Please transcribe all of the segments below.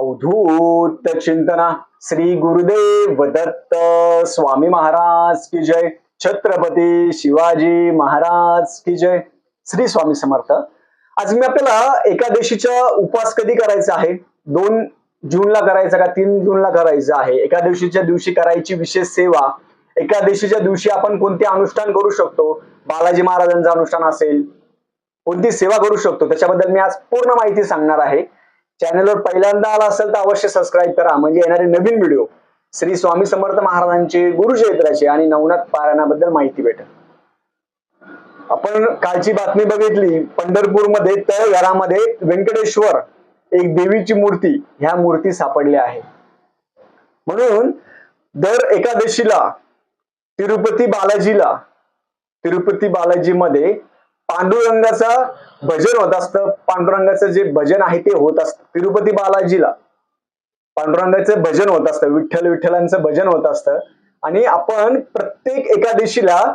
अवधूत चिंतना. श्री गुरुदेव दत्त स्वामी महाराज की जय. छत्रपती शिवाजी महाराज की जय. श्री स्वामी समर्थ. आज मी आपल्याला एकादशीचा उपवास कधी करायचा आहे? दोन जूनला करायचा का तीन जूनला करायचा आहे? एकादशीच्या दिवशी करायची विशेष सेवा. एकादशीच्या दिवशी आपण कोणते अनुष्ठान करू शकतो? बालाजी महाराजांचं अनुष्ठान असेल. कोणती सेवा करू शकतो? त्याच्याबद्दल मी आज पूर्ण माहिती सांगणार आहे. चॅनलवर पहिल्यांदा आला असेल तर अवश्य सबस्क्राईब करा. म्हणजे येणारे नवीन व्हिडिओ श्री स्वामी समर्थ महाराजांचे गुरुचरित्राचे आणि नवनाथ पारायणाबद्दल माहिती भेटेल. आपण कालची बातमी बघितली. पंढरपूरमध्ये तळ घरामध्ये व्यंकटेश्वर एक देवीची मूर्ती ह्या मूर्ती सापडल्या आहे. म्हणून दर एकादशीला तिरुपती बालाजीला तिरुपती बालाजीमध्ये पांडुरंगाचा भजन होत असतं. पांडुरंगाचं जे भजन आहे ते होत असतं. तिरुपती बालाजीला पांडुरंगाचं भजन होत असतं. विठ्ठल विठ्ठलांचं भजन होत असतं. आणि आपण प्रत्येक एकादशीला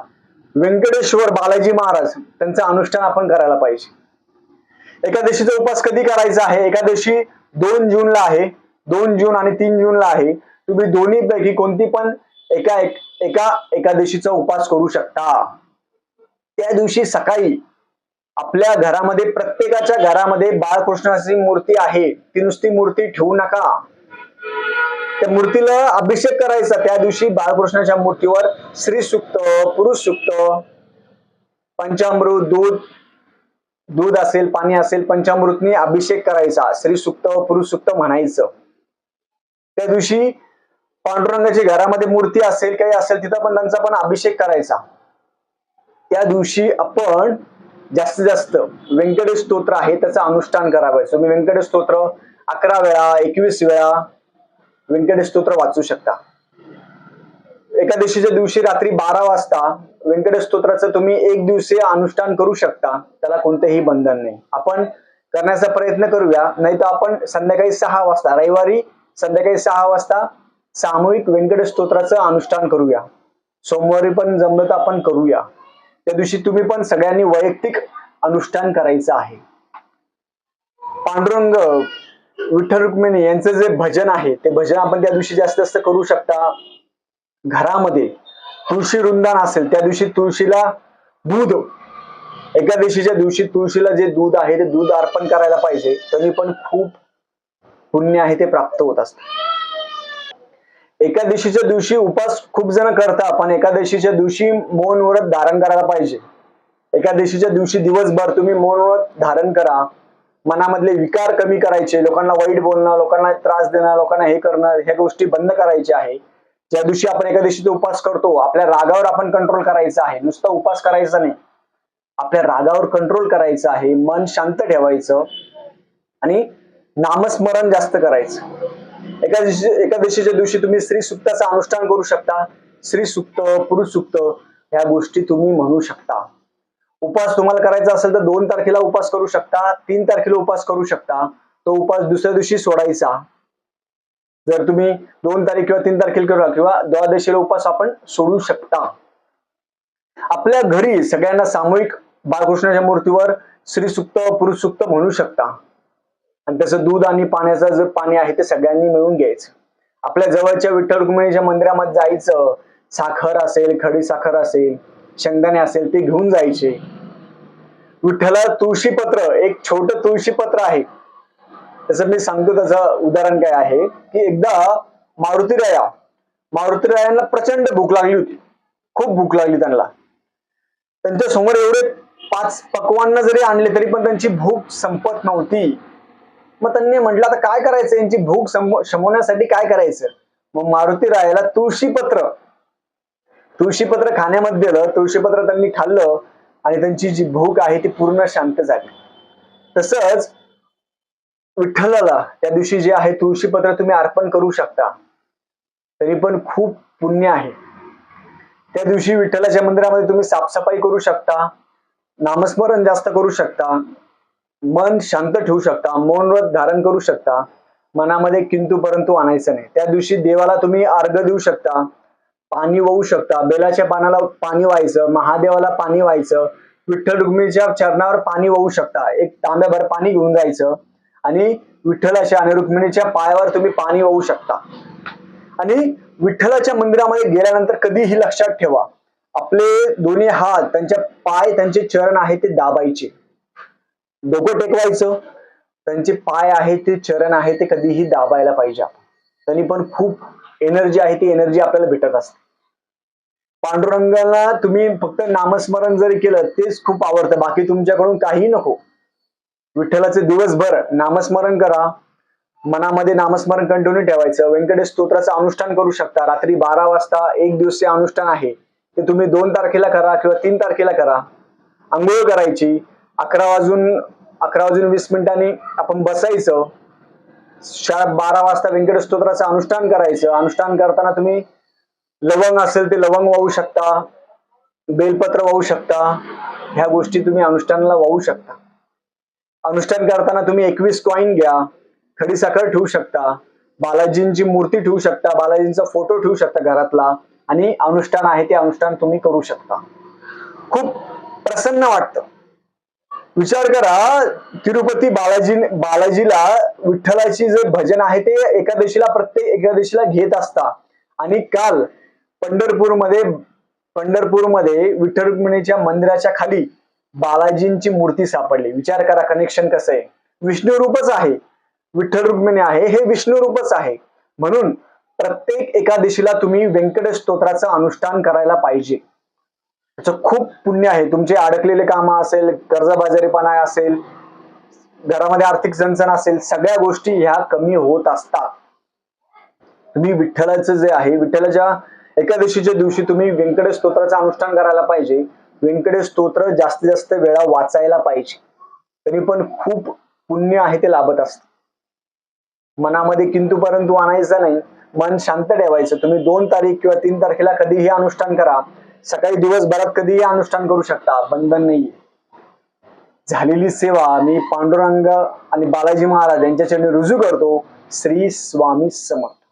व्यंकटेश्वर बालाजी महाराज त्यांचं अनुष्ठान आपण करायला पाहिजे. एकादशीचा उपवास कधी करायचा आहे? एकादशी दोन जूनला आहे. दोन जून आणि तीन जूनला आहे. तुम्ही दोन्ही पैकी कोणती पण एका एक- एका एकादशीचा उपवास करू शकता. त्या दिवशी सकाळी आपल्या घरामध्ये प्रत्येकाच्या घरामध्ये बाळकृष्णाची मूर्ती आहे. ती नुसती मूर्ती ठेवू नका. त्या मूर्तीला अभिषेक करायचा. त्या दिवशी बाळकृष्णाच्या मूर्तीवर श्री सुक्त पुरुष सुक्त पंचामृत दूध दूध असेल पाणी असेल पंचामृतनी अभिषेक करायचा. श्री सुक्त पुरुष सुक्त म्हणायचं. त्या दिवशी पांडुरंगाची घरामध्ये मूर्ती असेल काही असेल तिथं पण त्यांचा पण अभिषेक करायचा. त्या दिवशी आपण जास्तीत जास्त व्यंकटेश स्तोत्र आहे त्याचं अनुष्ठान करावं. तुम्ही व्यंकटेश स्तोत्र अकरा वेळा एकवीस वेळा व्यंकटेश स्तोत्र वाचू शकता. एकादशीच्या दिवशी रात्री बारा वाजता व्यंकटेश स्तोत्राचं तुम्ही एक दिवसीय अनुष्ठान करू शकता. त्याला कोणतेही बंधन नाही. आपण करण्याचा प्रयत्न करूया. नाही तर आपण संध्याकाळी सहा वाजता रविवारी संध्याकाळी सहा वाजता सामूहिक व्यंकटेश स्तोत्राचं अनुष्ठान करूया. सोमवारी पण जमलं तर आपण करूया. त्या दिवशी तुम्ही पण सगळ्यांनी वैयक्तिक अनुष्ठान करायचं आहे. पांडुरंग विठ्ठल रुक्मिणी यांचं जे भजन आहे ते भजन आपण त्या दिवशी जास्त जास्त करू शकता. घरामध्ये तुळशी वृंदान असेल त्या दिवशी तुळशीला दूध एकादशीच्या दिवशी तुळशीला जे दूध आहे ते दूध अर्पण करायला पाहिजे. तरी पण खूप पुण्य आहे ते प्राप्त होत असतं. एकादशीच्या दिवशी उपास खूप जण करता पण एकादशीच्या दिवशी मौन व्रत धारण करायला पाहिजे. एकादशीच्या दिवशी दिवसभर तुम्ही मौन व्रत धारण करा. मनामधले विकार कमी करायचे लोकांना वाईट बोलणं लोकांना त्रास देणं लोकांना हे करणं ह्या गोष्टी बंद करायच्या आहे. ज्या दिवशी आपण एकादशीचा उपास करतो आपल्या रागावर आपण कंट्रोल करायचा आहे. नुसता उपास करायचा नाही. आपल्या रागावर कंट्रोल करायचं आहे. मन शांत ठेवायचं आणि नामस्मरण जास्त करायचं. एकादशी एकादशीच्या दिवशी तुम्ही श्री सुक्ताचं अनुष्ठान करू शकता. श्री सुक्त पुरुष सुक्त ह्या गोष्टी तुम्ही म्हणू शकता. उपास तुम्हाला करायचा असेल तर दोन तारखेला उपास करू शकता तीन तारखेला उपास करू शकता. तो उपास दुसऱ्या दिवशी सोडायचा. जर तुम्ही दोन तारीख किंवा तीन तारखेला करा किंवा द्वादशीला उपास आपण सोडू शकता. आपल्या घरी सगळ्यांना सामूहिक बाळकृष्णाच्या मूर्तीवर श्री सुक्त पुरुष सुक्त म्हणू शकता. आणि त्याचं दूध आणि पाण्याचं जे पाणी आहे ते सगळ्यांनी मिळून घ्यायचं. आपल्या जवळच्या विठ्ठल रुक्मिणीच्या मंदिरामध्ये जायचं साखर असेल खडी साखर असेल शेंगदाणे असेल ते घेऊन जायचे. विठ्ठला तुळशीपत्र एक छोट तुळशीपत्र आहे. त्याचं मी सांगतो त्याचं उदाहरण काय आहे की एकदा मारुतीराया मारुतीरायांना प्रचंड भूक लागली होती. खूप भूक लागली त्यांना. त्यांच्यासमोर एवढे पाच पकवान जरी आणले तरी पण त्यांची भूक संपत नव्हती. मग त्यांनी म्हटलं आता काय करायचं? यांची भूक शमवण्यासाठी काय करायचं? मग मारुती रायाला तुळशीपत्र. तुळशीपत्र खाण्यामध्ये दिलं तुळशीपत्र त्यांनी खाल्लं आणि त्यांची जी भूक आहे ती पूर्ण शांत झाली. तसंच विठ्ठलाला त्या दिवशी जे आहे तुळशीपत्र तुम्ही अर्पण करू शकता. तरी पण खूप पुण्य आहे. त्या दिवशी विठ्ठलाच्या मंदिरामध्ये तुम्ही साफसफाई करू शकता नामस्मरण जास्त करू शकता. मन शांत ठेवू शकता मौन व्रत धारण करू शकता मनामध्ये किंतु परंतु आणायचं नाही. त्या दिवशी देवाला तुम्ही अर्घ देऊ शकता पाणी वाहू शकता बेलाच्या पानाला पाणी व्हायचं महादेवाला पाणी व्हायचं विठ्ठल रुक्मिणीच्या चरणावर पाणी वाहू शकता एक तांब्याभर पाणी घेऊन जायचं आणि विठ्ठलाच्या आणि रुक्मिणीच्या पायावर तुम्ही पाणी वाहू शकता. आणि विठ्ठलाच्या मंदिरामध्ये गेल्यानंतर कधीही लक्षात ठेवा आपले दोन्ही हात त्यांच्या पाय त्यांचे चरण आहे ते दाबायचे. डोकं टेकवायचं. त्यांचे पाय आहे ते चरण आहे ते कधीही दाबायला पाहिजे आपण. त्यांनी पण खूप एनर्जी आहे ती एनर्जी आपल्याला भेटत असते. पांडुरंगाला तुम्ही फक्त नामस्मरण जरी केलं तेच खूप आवडतं. बाकी तुमच्याकडून काही नको. विठ्ठलाचे दिवसभर नामस्मरण करा. मनामध्ये नामस्मरण कंटिन्यू ठेवायचं. व्यंकटेश स्तोत्राचं अनुष्ठान करू शकता. रात्री बारा वाजता एक दिवसीय अनुष्ठान आहे. ते तुम्ही दोन तारखेला करा किंवा तीन तारखेला करा. आंघोळ करायची. अकरा वाजून अकरा वाजून वीस मिनिटांनी आपण बसायचं. शाळा बारा वाजता व्यंकट स्तोत्राचं अनुष्ठान करायचं. अनुष्ठान करताना तुम्ही लवंग असेल ते लवंग वाहू शकता बेलपत्र वाहू शकता. ह्या गोष्टी तुम्ही अनुष्ठानाला वाहू शकता. अनुष्ठान करताना तुम्ही एकवीस कॉईन घ्या. खडी साखर ठेवू शकता. बालाजींची मूर्ती ठेवू शकता. बालाजींचा फोटो ठेवू शकता घरातला. आणि अनुष्ठान आहे ते अनुष्ठान तुम्ही करू शकता. खूप प्रसन्न वाटतं. विचार करा तिरुपती बालाजी बालाजीला विठ्ठलाची जे भजन आहे ते एकादशीला प्रत्येक एकादशीला घेत असता. आणि काल पंढरपूरमध्ये पंढरपूरमध्ये विठ्ठल रुक्मिणीच्या मंदिराच्या खाली बालाजींची मूर्ती सापडली. विचार करा कनेक्शन कसं आहे? विष्णू रूपच आहे. विठ्ठल रुक्मिणी आहे हे विष्णू रूपच आहे. म्हणून प्रत्येक एकादशीला तुम्ही व्यंकट स्तोत्राचं अनुष्ठान करायला पाहिजे. खूप पुण्य आहे. तुमचे अडकलेले काम असेल कर्जबाजारीपणा असेल घरामध्ये आर्थिक जणजण असेल सगळ्या गोष्टी ह्या कमी होत असतात. तुम्ही विठ्ठलाचं जे आहे विठ्ठलाच्या एकादशीच्या दिवशी तुम्ही व्यंकटेश स्तोत्राचं अनुष्ठान करायला पाहिजे. व्यंकटेश स्तोत्र जास्तीत जास्त वेळा वाचायला पाहिजे. तरी पण खूप पुण्य आहे ते लाभत असतं. मनामध्ये किंतु परंतु आणायचं नाही. मन शांत ठेवायचं. तुम्ही दोन तारीख किंवा तीन तारखेला कधीही अनुष्ठान करा. सकाळी दिवसभरात कधीही अनुष्ठान करू शकता बंधन नाहीये. झालेली सेवा मी पांडुरंग आणि बालाजी महाराज यांच्या चरणी रुजू करतो. श्री स्वामी समर्थ.